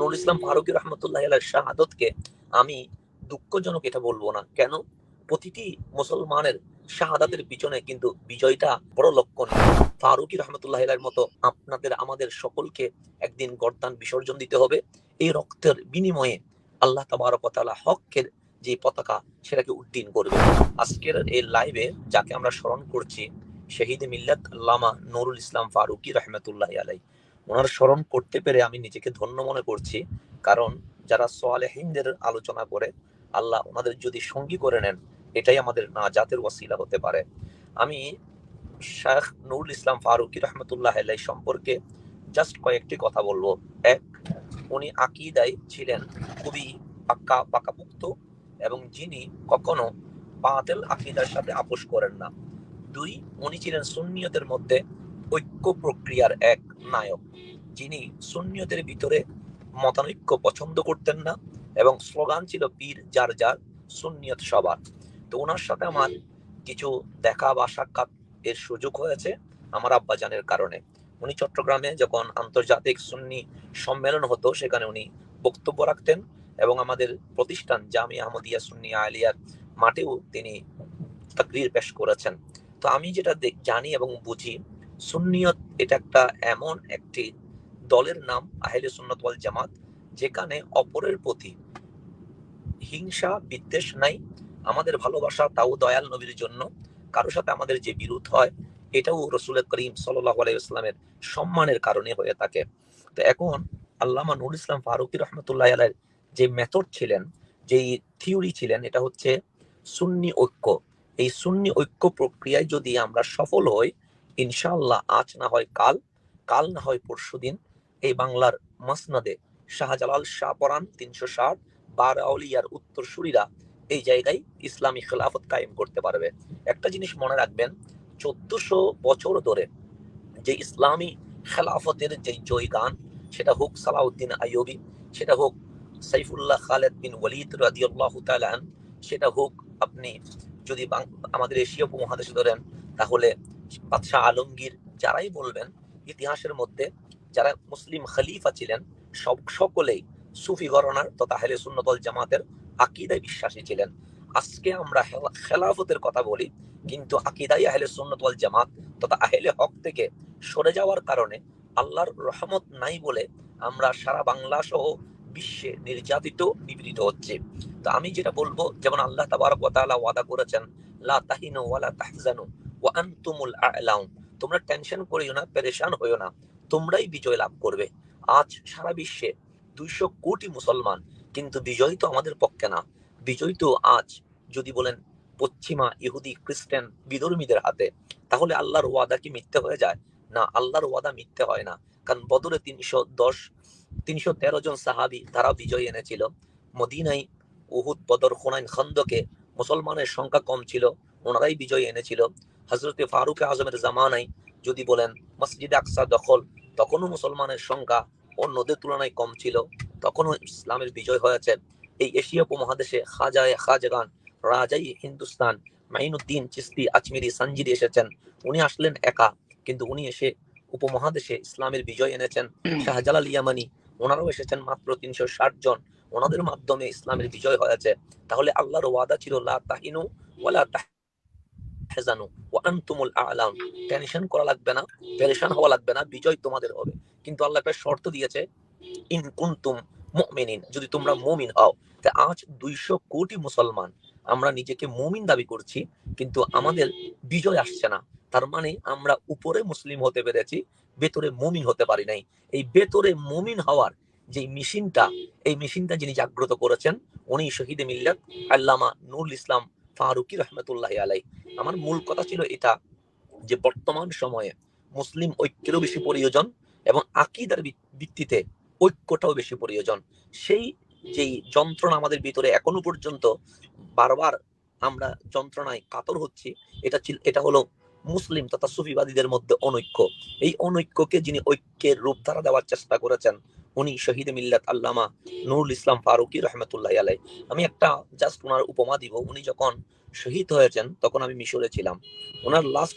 নুর ইসলাম ফারুকি রহমতুল্লাহ শাহাদতকে আমি দুঃখজনক এটা বলব না। কেন? প্রতিটি মুসলমানের শাহাদাতের পিছনে কিন্তু বিজয়টা বড় লক্ষণ। ফারুকি রহমতুল্লাহ মতো আপনাদের, আমাদের সকলকে একদিন গর্দান, বিসর্জন দিতে হবে। এই রক্তের বিনিময়ে আল্লাহ তাবারকতালা হকের যে পতাকা, সেটাকে উড্ডীন করবে। আজকের এই লাইভে যাকে আমরা স্মরণ করছি, শহীদ মিল্লাত আল্লামা নুরুল ইসলাম ফারুকি রহমতুল্লাহ আলাই ওনার স্মরণ করতে পেরে আমি নিজেকে ধন্য মনে করছি। কারণ যারা সোয়ালে সোয়ালেহিনদের আলোচনা করে, আল্লাহ ওনাদের যদি সঙ্গী করে নেন, এটাই আমাদের না জাতের ওয়াসিলা হতে পারে। আমি শেখ নুরুল ইসলাম ফারুকি রহমতুল্লাহ আলাই সম্পর্কে জাস্ট কয়েকটি কথা বলব। এক, উনি আকিদায় ছিলেন খুবই পাক্কা, পাকাপুক্ত এবং যিনি কখনো বাতিল আকিদার সাথে আপোষ করেন না। দুই, উনি ছিলেন সুন্নিয়তের মধ্যে ঐক্য প্রক্রিয়ার এক নায়ক, যিনি সুন্নিয়তের ভিতরে মতানৈক্য পছন্দ করতেন না এবং স্লোগান ছিল পীর যার যার সুন্নিয়ত সবার। তো ওনার সাথে আমার কিছু দেখা বা সাক্ষাৎ এর সুযোগ হয়েছে আমার আব্বাজানের কারণে। উনি চট্টগ্রামে যখন আন্তর্জাতিক সুন্নি সম্মেলন হতো, সেখানে উনি বক্তব্য রাখতেন এবং আমাদের প্রতিষ্ঠান জামি আহমদিয়া সুন্নি আলিয়ার মাঠেও তিনি তাকরির পেশ করেছেন। তো আমি যেটা জানি এবং বুঝি সুন্নিয়ত এটা একটা এমন একটি দলের নাম, আহলে সুন্নত ওয়াল জামাত, যেখানে অপরের প্রতি হিংসা, বিদ্বেষ নাই। আমাদের ভালোবাসা তাও দয়াল নবীর জন্য। কারোর সাথে আমাদের যে বিরোধ হয়, এটাও রসুল করিম সাল্লাহ আলাইসলামের সম্মানের কারণে হয়ে থাকে। তো এখন আল্লামা নুর ইসলাম ফারুকি রহমতুল্লাহ আলাইয়ের যে মেথড ছিলেন, যেই থিওরি ছিলেন, এটা হচ্ছে সুন্নি ঐক্য। এই সুন্নি ঐক্য প্রক্রিয়ায় যদি আমরা সফল হই ইনশাআল্লাহ আজ না হয় কাল কাল না হয় পরশুদিন এই বাংলার মাসনাদে শাহজালাল শাহ পরান তিনশো ষাট, বার আউলিয়ার উত্তর সুরিরা এই জায়গায় ইসলামী খেলাফত কায়েম করতে পারবে। একটা জিনিস মনে রাখবেন, চোদ্দশো বছর ধরে যে ইসলামী খেলাফতের যে জয় গান সেটা হোক সালাউদ্দিন আইয়ুবি, সেটা হোক সাইফুল্লাহ খালেদ বিন ওয়ালিদ রাদিয়াল্লাহ তাআলা সেটা হোক আপনি যদি আমাদের এশিয়া উপমহাদেশে ধরেন, তাহলে বাদশাহ আলমগীর যারাই বলবেন, ইতিহাসের মধ্যে যারা মুসলিম খলিফা ছিলেন, সব সকলেই সুফি গণনার তথা আহলে সুন্নতল জামাতের আকিদায় বিশ্বাসী ছিলেন। আজকে আমরা খেলাফতের কথা বলি, কিন্তু আকিদাই আহলে সুন্নত ওয়াল জামাত তথা আহলে হক থেকে সরে যাওয়ার কারণে আল্লাহর রহমত নাই বলে আমরা সারা বাংলা সহ বিশ্বে নির্যাতিত, নিপীড়িত হচ্ছে। তো আমি যেটা বলব, যেমন আল্লাহ তাবারক ওয়া তাআলা ওয়াদা করেছেন, লা তাহিনু ওয়া লা তাহজানু তোমরা টেনশন করিও না, পেরেশান হইও না, তোমরাই বিজয় লাভ করবে। আজ সারা বিশ্বে দুইশো কোটি মুসলমান, কিন্তু বিজয় তো আমাদের পক্ষে না। বিজয় তো আজ, যদি বলেন পশ্চিমা ইহুদি, খ্রিস্টান, বিধর্মীদের হাতে, তাহলে আল্লাহর ওয়াদা কি মিথ্যে হয়ে যায়? না, আল্লাহর ওয়াদা মিথ্যে হয় না। কারণ বদরে তিনশো দশ, তিনশো তেরো জন সাহাবি তারা বিজয় এনেছিল। মদিনাই উহুদ বদর খোনাইন খন্দকে মুসলমানের সংখ্যা কম ছিল, ওনারাই বিজয় এনেছিল। হজরতে ফারুক আজমের জামানায় যদি বলেন মসজিদ আকসা দখল তখনও মুসলমানের সংখ্যা অন্যদের তুলনায় কম ছিল। তখনও ইসলামের বিজয় হয়েছে। এই এশিয়া উপমহাদেশে খাজায় খাজগান রাজাই হিন্দুস্তান মাইনুদ্দিন চিস্তি আজমিরি সঞ্জিরি এসেছেন। উনি আসলেন একা কিন্তু উনি এসে উপমহাদেশে ইসলামের বিজয় এনেছেন। শাহজালাল ইয়ামানি ওনারাও এসেছেন মাত্র তিনশো ষাট জন। ওনাদের মাধ্যমে ইসলামের বিজয় হয়েছে। তাহলে আল্লাহর ওয়াদা ছিল লা তাহিনু ওয়ালা আ'লাউন টেনশন করা লাগবে না হওয়া লাগবে না, বিজয় তোমাদের হবে। কিন্তু আল্লাহ একটা শর্ত দিয়েছে, ইন যদি তোমরা হও, তা আজ দুইশো কোটি মুসলমান, আমরা নিজেকে মুমিন দাবি করছি, কিন্তু আমাদের বিজয় আসছে না। তার মানে আমরা উপরে মুসলিম হতে পেরেছি, ভেতরে মুমিন হতে পারি নাই। এই ভেতরে মুমিন হওয়ার যে মেশিনটা, এই মেশিনটা যিনি জাগ্রত করেছেন, উনি শহীদে মিল্লাত আল্লামা নুরুল ইসলাম ফারুকি রহমতুল্লাহ আলাই আমার মূল কথা ছিল এটা, যে বর্তমান সময়ে মুসলিম ঐক্যেরও বেশি প্রয়োজন এবং আকিদার ভিত্তিতে ঐক্যটাও বেশি প্রয়োজন। সেই যেই যন্ত্রণা আমাদের ভিতরে এখনও পর্যন্ত বারবার আমরা যন্ত্রণায় কাতর হচ্ছি, এটা ছিল এটা হলো মুসলিম তথা সুফিবাদীদের মধ্যে অনৈক্য। এই অনৈক্যকে যিনি ঐক্যের রূপ ধারা দেওয়ার চেষ্টা করেছেন, উনি শহীদ মিল্লাত আল্লামা নুরুল ইসলাম ফারুকি রহমতুল্লাহ আলাই আমি একটা জাস্ট ওনার উপমা দিব। উনি যখন শহীদ হয়েছেন, তখন আমি মিশরে ছিলাম। ওনার লাস্ট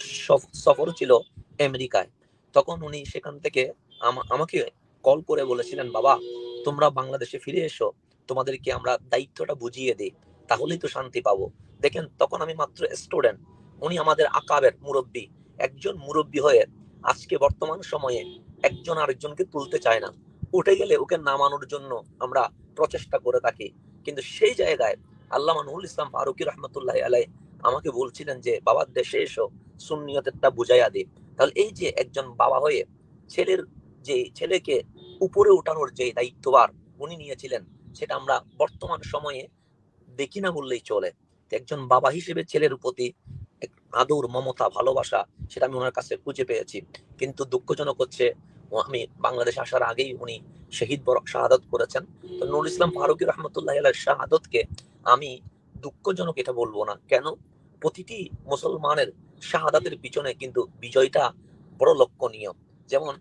সফর ছিল আমেরিকায়। তখন উনি সেখান থেকে আমা- আমাকে কল করে বলেছিলেন, বাবা, তোমরা বাংলাদেশে ফিরে এসো। তোমাদেরকে আমরা দায়িত্বটা বুঝিয়ে দিই। তাহলেই তো শান্তি পাবো। দেখেন, তখন আমি মাত্র স্টুডেন্ট উনি আমাদের আকাবের মুরব্বী। একজন মুরব্বী হয়ে আজকে বর্তমান সময়ে একজন আরেকজনকে তুলতে চায় না। উঠে গেলে ওকে নামানোর জন্য আমরা প্রচেষ্টা করে থাকি। কিন্তু সেই জায়গায় আল্লাহ নুরুল ইসলাম ফারুকি রহমতুল্লাহ আলাই আমাকে বলছিলেন যে বাবার দেশে এসো, সুন্নিয়তেরটা বুঝাইয়া দিই তাহলে এই যে একজন বাবা হয়ে ছেলের যে ছেলেকে উপরে উঠানোর যে দায়িত্ববার উনি নিয়েছিলেন, সেটা আমরা বর্তমান সময়ে দেখি না বললেই চলে। একজন বাবা হিসেবে ছেলের প্রতি আদর, মমতা, ভালোবাসা, সেটা আমি ওনার কাছে খুঁজে পেয়েছি। কিন্তু দুঃখজনক হচ্ছে, আমি বাংলাদেশ আসার আগেই উনি শহীদ বরক শাহাদত করেছেন। তো নুরুল ইসলাম ফারুকি রহমতুল্লাহ আল্লাহ শাহাদতকে আমি দুঃখজনক এটা বলব না। কেন? প্রতিটি মুসলমানের শাহাদাতের পিছনে কিন্তু বিজয়টা বড় লক্ষণীয়। যেমন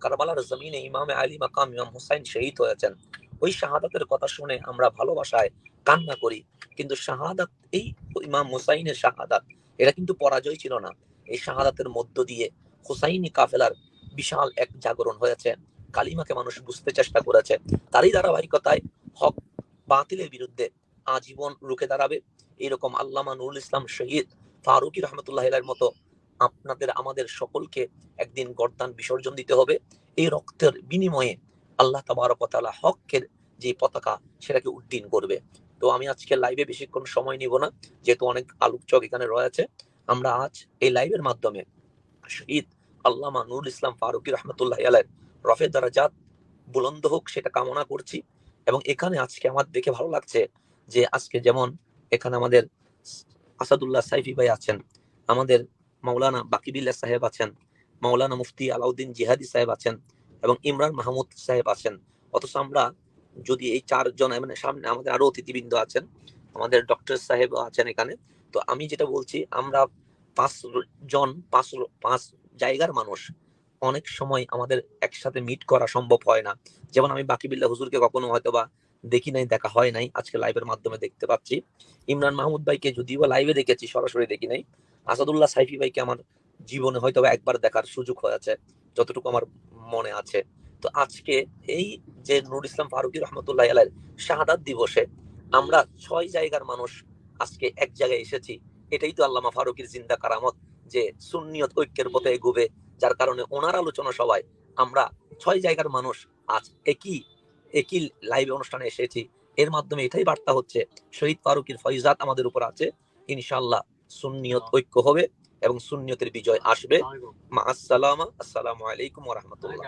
কারবালার জমিনে ইমামে আলী মাকাম ইমাম হুসাইন শহীদ হয়েছেন। ওই শাহাদাতের কথা শুনে আমরা ভালোবাসায় কান্না করি। কিন্তু শাহাদাত, এই ইমাম হুসাইনের শাহাদাত এটা কিন্তু পরাজয় ছিল না। এই শাহাদাতের মধ্য দিয়ে হুসাইনি কাফেলার বিশাল এক জাগরণ হয়েছে। কালিমাকে মানুষ বুঝতে চেষ্টা করেছে। তারই ধারাবাহিকতায় হক বাতিলের বিরুদ্ধে আজীবন রুখে দাঁড়াবে। এরকম আল্লামা নুরুল ইসলাম শহীদ ফারুকি রহমতুল্লাহ মতো আপনাদের, আমাদের সকলকে একদিন গর্দান, বিসর্জন দিতে হবে। এই রক্তের বিনিময়ে আল্লাহ তাবারকতালা হকের যে পতাকা, সেটাকে উড্ডীন করবে। তো আমি আজকে লাইভে বেশিক্ষণ সময় নিব না, যেহেতু অনেক আলোচক এখানে রয়েছে, আমরা আজ এই লাইভের মাধ্যমে শহীদ আল্লামা নুরুল ইসলাম ফারুকি রহমতুল্লাহ আলের রফে দারাজাত বুলন্দ হোক সেটা কামনা করছি এবং এখানে আজকে আমার দেখে ভালো লাগছে যে আজকে যেমন এখানে আমাদের আসাদুল্লাহ সাইফি ভাই আছেন, আমাদের মাওলানা বাকিবিল্লা সাহেব আছেন, মাওলানা মুফতি আলাউদ্দিন জিহাদি সাহেব আছেন এবং ইমরান মাহমুদ সাহেব আছেন, অথচ আমরা যদি এই চারজন মানে সামনে আমাদের আরও অতিথিবৃন্দ আছেন, আমাদের ডক্টর সাহেব আছেন এখানে, তো আমি যেটা বলছি, আমরা পাঁচ জন, পাঁচ পাঁচ জায়গার মানুষ, অনেক সময় আমাদের একসাথে মিট করা সম্ভব হয় না। যেমন আমি বাকিবিল্লা হুজুরকে কখনো হয়তো বা দেখি নাই, দেখা হয় নাই, আজকে লাইভের মাধ্যমে দেখতে পাচ্ছি। ইমরান মাহমুদ ভাইকে যদিও লাইভে দেখেছি, সরাসরি দেখি নাই। আসাদুল্লাহ সাইফি ভাইকে আমার জীবনে হয়তো একবার দেখার সুযোগ হয়েছে, যতটুকু আমার মনে আছে। তো আজকে এই যে নুর ইসলাম ফারুকি রহমতুল্লাহ আলের শাহাদাত দিবসে আমরা ছয় জায়গার মানুষ আজকে এক জায়গায় এসেছি। এটাই তো আল্লামা ফারুকির জিন্দা কারামত যে সুন্নিয়ত ঐক্যের পথে এগুবে যার কারণে ওনার আলোচনা সবাই আমরা ছয় জায়গার মানুষ আজ একই একই লাইভ অনুষ্ঠানে এসেছি। এর মাধ্যমে এটাই বার্তা হচ্ছে শহীদ ফারুকির ফয়জাত আমাদের উপর আছে। ইনশাআল্লাহ সুন্নিয়ত ঐক্য হবে এবং সুন্নিয়তের বিজয় আসবে। মা আসসালামা আসসালামু আলাইকুম রাহমাতুল্লাহ।